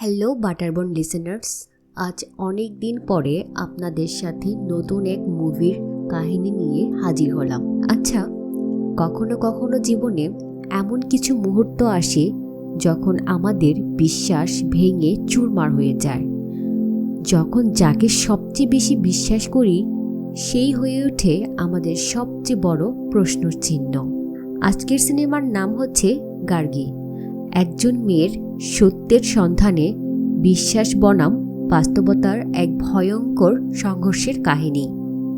Hello বাটারবন listeners আজ অনেক দিন পরে আপনাদের সাথে নতুন এক মুভির কাহিনী নিয়ে হাজির হলাম। আচ্ছা কখনো কখনো জীবনে এমন কিছু মুহূর্ত আসে যখন আমাদের বিশ্বাস ভেঙে চুরমার হয়ে যায়। যখন যাকে সবচেয়ে বেশি বিশ্বাস করি, সেই হয়ে ওঠে আমাদের সবচেয়ে বড় প্রশ্ন চিহ্ন আজকের সিনেমার নাম হচ্ছে গার্গী। একজন মেয়ের সত্যের সন্ধানে বিশ্বাস বনাম বাস্তবতার এক ভয়ঙ্কর সংঘর্ষের কাহিনী।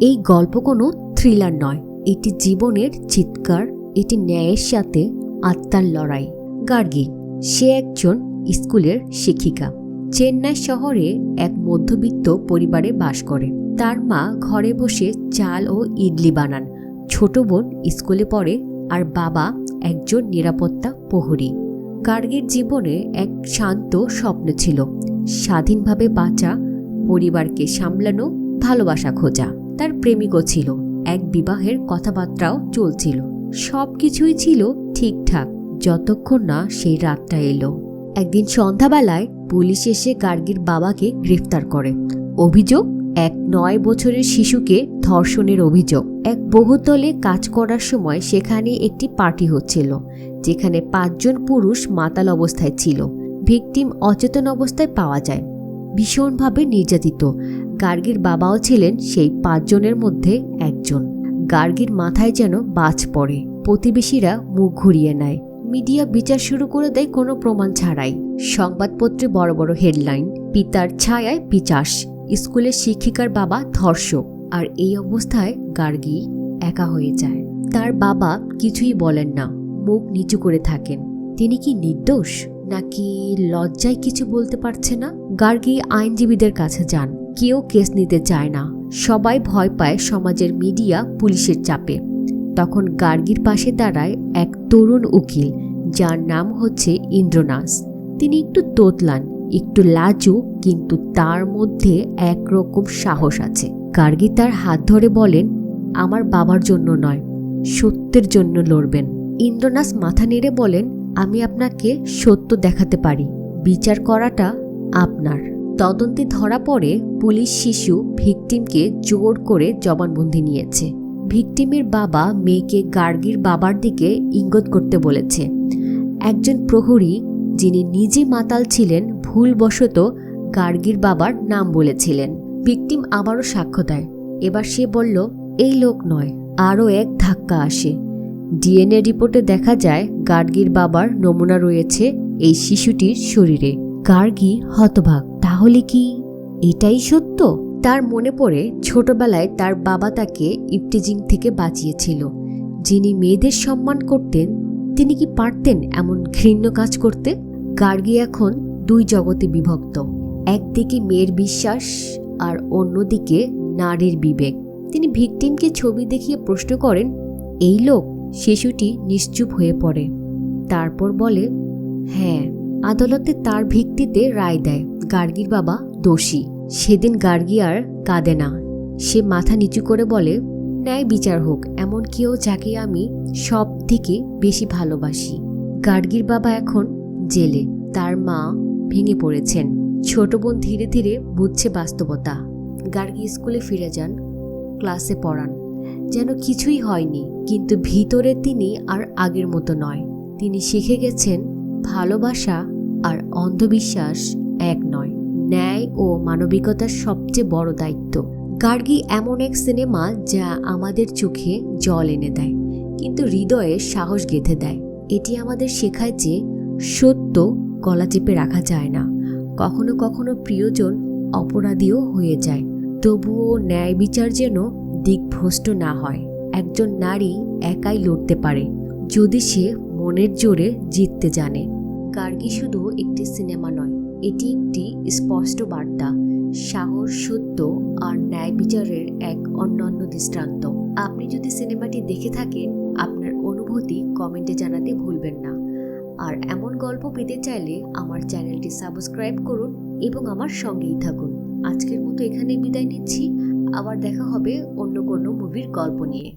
এই গল্প কোনো থ্রিলার নয়। এটি জীবনের চিৎকার, এটি ন্যায়ের সাথে আত্মার লড়াই। গার্গী, সে একজন স্কুলের শিক্ষিকা। চেন্নাই শহরে এক মধ্যবিত্ত পরিবারে বাস করে। তার মা ঘরে বসে চাল ও ইডলি বানান। ছোট বোন স্কুলে পড়ে আর বাবা একজন নিরাপত্তা প্রহরী। গার্গীর জীবনে এক শান্ত স্বপ্ন ছিল, স্বাধীনভাবে বাঁচা, পরিবারকে সামলানো, ভালোবাসা খোঁজা। তার প্রেমিকও ছিল, এক বিবাহের কথাবার্তাও চলছিল। সব কিছুই ছিল ঠিকঠাক, যতক্ষণ না সেই রাতটা এলো। একদিন সন্ধ্যাবেলায় পুলিশ এসে গার্গীর বাবাকে গ্রেফতার করে। অভিযোগ এক নয় বছরের শিশুকে ধর্ষণের অভিযোগ। এক বহুতলে কাজ করার সময় সেখানে একটি পার্টি হচ্ছিল, যেখানে পাঁচজন পুরুষ মাতাল অবস্থায় ছিল। ভিকটিম অচেতন অবস্থায় পাওয়া যায়। ভীষণভাবে নির্যাতিত। গার্গীর বাবাও ছিলেন সেই পাঁচজনের মধ্যে একজন। গার্গীর মাথায় যেন বাজ পড়ে। প্রতিবেশীরা মুখ ঘুরিয়ে নেয়। মিডিয়া বিচার শুরু করে দেয় কোনো প্রমাণ ছাড়াই। সংবাদপত্রে বড় বড় হেডলাইন, পিতার ছায়ায় পিচাস স্কুলের শিক্ষিকার বাবা ধর্ষক, আর এই অবস্থায় গার্গী একা হয়ে যায়। তার বাবা কিছুই বলেন না, মুখ নিচু করে থাকেন। তিনি কি নির্দোষ, নাকি লজ্জায় কিছু বলতে পারছে না? গার্গী আইনজীবীদের কাছে যান, কেউ কেস নিতে চায় না। সবাই ভয় পায় সমাজের মিডিয়া পুলিশের চাপে। তখন গার্গীর পাশে দাঁড়ায় এক তরুণ উকিল, যার নাম হচ্ছে ইন্দ্রনাস। তিনি একটু তোতলান একটু লাজু কিন্তু তার মধ্যে একরকম সাহস আছে। গার্গী তার হাত ধরে বলেন, আমার বাবার জন্য নয়, সত্যের জন্য লড়বেন। ইন্দ্রনাস মাথা নেড়ে বলেন, আমি আপনাকে সত্য দেখাতে পারি। বিচার করাটা আপনার। তদন্তে ধরা পড়ে পুলিশ শিশু ভিকটিমকে জোর করে জবানবন্দি নিয়েছে। ভিকটিমের বাবা মেয়েকে গার্গীর বাবার দিকে ইঙ্গত করতে বলেছে। একজন প্রহরী যিনি নিজে মাতাল ছিলেন, ভুলবশত গার্গীর বাবার নাম বলেছিলেন। ভিকটিম আবারও সাক্ষ্য দেয়। এবার সে বলল, এই লোক নয়, আরও এক ধাক্কা আসে। ডিএনএ রিপোর্টে দেখা যায়, গার্গীর বাবার নমুনা রয়েছে এই শিশুটির শরীরে। গার্গী হতভাগ, তাহলে কি এটাই সত্য? তার মনে পড়ে, ছোটবেলায় তার বাবা তাকে ইফটিজিং থেকে বাঁচিয়েছিল। যিনি মেয়েদের সম্মান করতেন, তিনি কি পারতেন এমন ঘৃণ্য কাজ করতে? গার্গী এখন দুই জগতে বিভক্ত। একদিকে মেয়ের বিশ্বাস আর অন্যদিকে নারীর বিবেক। তিনি ভিকটিমকে ছবি দেখিয়ে প্রশ্ন করেন, এই লোক শিশুটি নিশ্চুপ হয়ে পড়ে। তারপর বলে হ্যাঁ আদালতে তার ভিত্তিতে রায় দেয়, গার্গীর বাবা দোষী। সেদিন গার্গী আর কাঁদে না। সে মাথা নিচু করে বলে, ন্যায় বিচার হোক এমন কেউ যাকে আমি সব থেকে বেশি ভালোবাসি। গার্গীর বাবা এখন জেলে তার মা ভেঙে পড়েছেন। ছোট বোন ধীরে ধীরে বুঝছে বাস্তবতা। গার্গী স্কুলে ফিরে যান, ক্লাসে পড়ান। যেন কিছুই হয়নি, কিন্তু ভিতরে তিনি আর আগের মতো নয়। তিনি শিখে গেছেন, ভালোবাসা আর অন্ধবিশ্বাস এক নয়। ন্যায় ও মানবিকতার সবচেয়ে বড় দায়িত্ব। গার্গী এমন এক সিনেমা যা আমাদের চোখে জল এনে দেয়, কিন্তু হৃদয়ে সাহস গেঁথে দেয়। এটি আমাদের শেখায় যে সত্য গলা চেপে রাখা যায় না। কখনো কখনো প্রিয়জন অপরাধীও হয়ে যায়। তবুও ন্যায় বিচার যেন দিকভ্রষ্ট না হয়। একজন নারী একাই লড়তে পারে, যদি সে মনের জোরে জিততে জানে। গার্গী শুধু একটি সিনেমা নয়, এটি একটি স্পষ্ট বার্তা। সাহস, সত্য আর ন্যায় বিচারের এক অন্যান্য দৃষ্টান্ত। আপনি যদি সিনেমাটি দেখে থাকেন, আপনার অনুভূতি কমেন্টে জানাতে ভুলবেন না। আর এমন গল্প পেতে চাইলে আমার চ্যানেলটি সাবস্ক্রাইব করুন এবং আমার সঙ্গেই থাকুন। আজকের মতো এখানে বিদায় নিচ্ছি। আবার দেখা হবে অন্য কোনো মুভির গল্প নিয়ে।